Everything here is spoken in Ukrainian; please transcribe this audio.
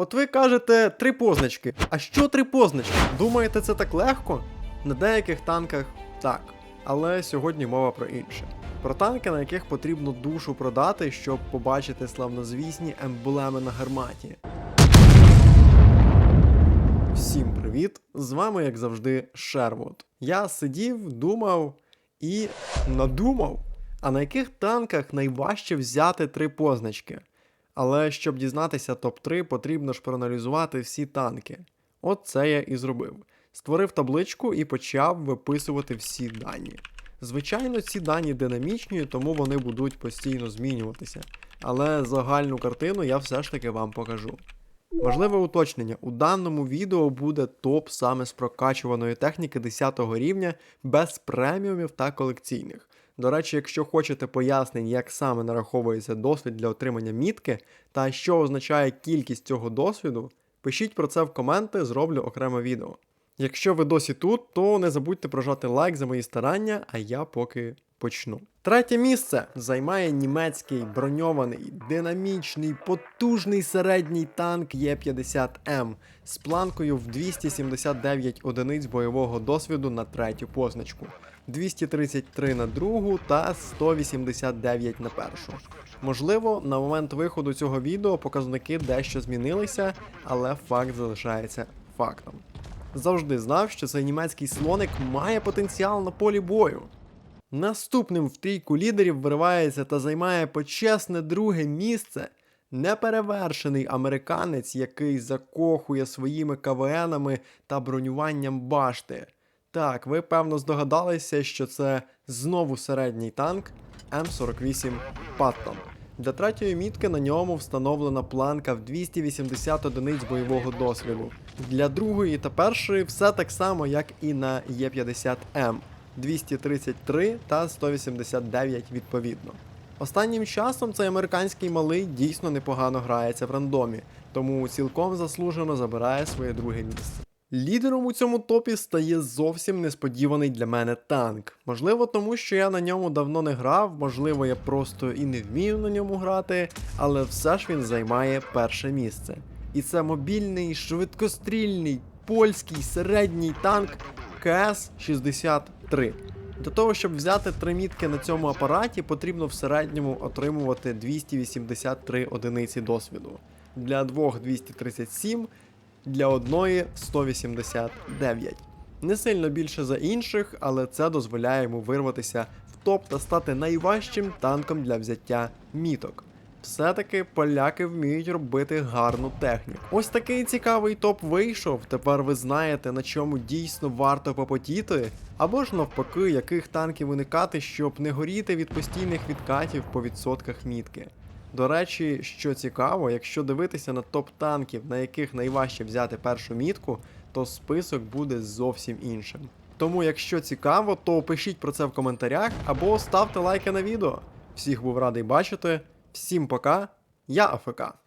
От ви кажете три позначки. А що три позначки? Думаєте, це так легко? На деяких танках так. Але сьогодні мова про інше. Про танки, на яких потрібно душу продати, щоб побачити славнозвісні емблеми на гарматі. Всім привіт! З вами, як завжди, Шервуд. Я сидів, думав і надумав, а на яких танках найважче взяти три позначки. Але щоб дізнатися топ-3, потрібно ж проаналізувати всі танки. От це я і зробив. Створив табличку і почав виписувати всі дані. Звичайно, ці дані динамічні, тому вони будуть постійно змінюватися. Але загальну картину я все ж таки вам покажу. Важливе уточнення: у даному відео буде топ саме з прокачуваної техніки 10 рівня без преміумів та колекційних. До речі, якщо хочете пояснень, як саме нараховується досвід для отримання мітки та що означає кількість цього досвіду, пишіть про це в коменти, зроблю окреме відео. Якщо ви досі тут, то не забудьте прожати лайк за мої старання, а я поки почну. Третє місце займає німецький броньований, динамічний, потужний середній танк Є50М з планкою в 279 одиниць бойового досвіду на третю позначку, 233 на другу та 189 на першу. Можливо, на момент виходу цього відео показники дещо змінилися, але факт залишається фактом. Завжди знав, що цей німецький слоник має потенціал на полі бою. Наступним в трійку лідерів виривається та займає почесне друге місце неперевершений американець, який закохує своїми КВНами та бронюванням башти. Так, ви певно здогадалися, що це знову середній танк М48 Паттон. Для третьої мітки на ньому встановлена планка в 280 одиниць бойового досвіду. Для другої та першої все так само, як і на Є50М 233 та 189 відповідно. Останнім часом цей американський малий дійсно непогано грається в рандомі, тому цілком заслужено забирає своє друге місце. Лідером у цьому топі стає зовсім несподіваний для мене танк. Можливо, тому що я на ньому давно не грав, можливо, я просто і не вмію на ньому грати, але все ж він займає перше місце. І це мобільний, швидкострільний, польський середній танк КС-63. Для того, щоб взяти три мітки на цьому апараті, потрібно в середньому отримувати 283 одиниці досвіду. Для двох 237, для одної 189. Не сильно більше за інших, але це дозволяє йому вирватися в топ та стати найважчим танком для взяття міток. Все-таки поляки вміють робити гарну техніку. Ось такий цікавий топ вийшов. Тепер ви знаєте, на чому дійсно варто попотіти, або ж навпаки, яких танків уникати, щоб не горіти від постійних відкатів по відсотках мітки. До речі, що цікаво, якщо дивитися на топ танків, на яких найважче взяти першу мітку, то список буде зовсім іншим. Тому, якщо цікаво, то пишіть про це в коментарях або ставте лайки на відео. Всіх був радий бачити. Всім пока, я АФК.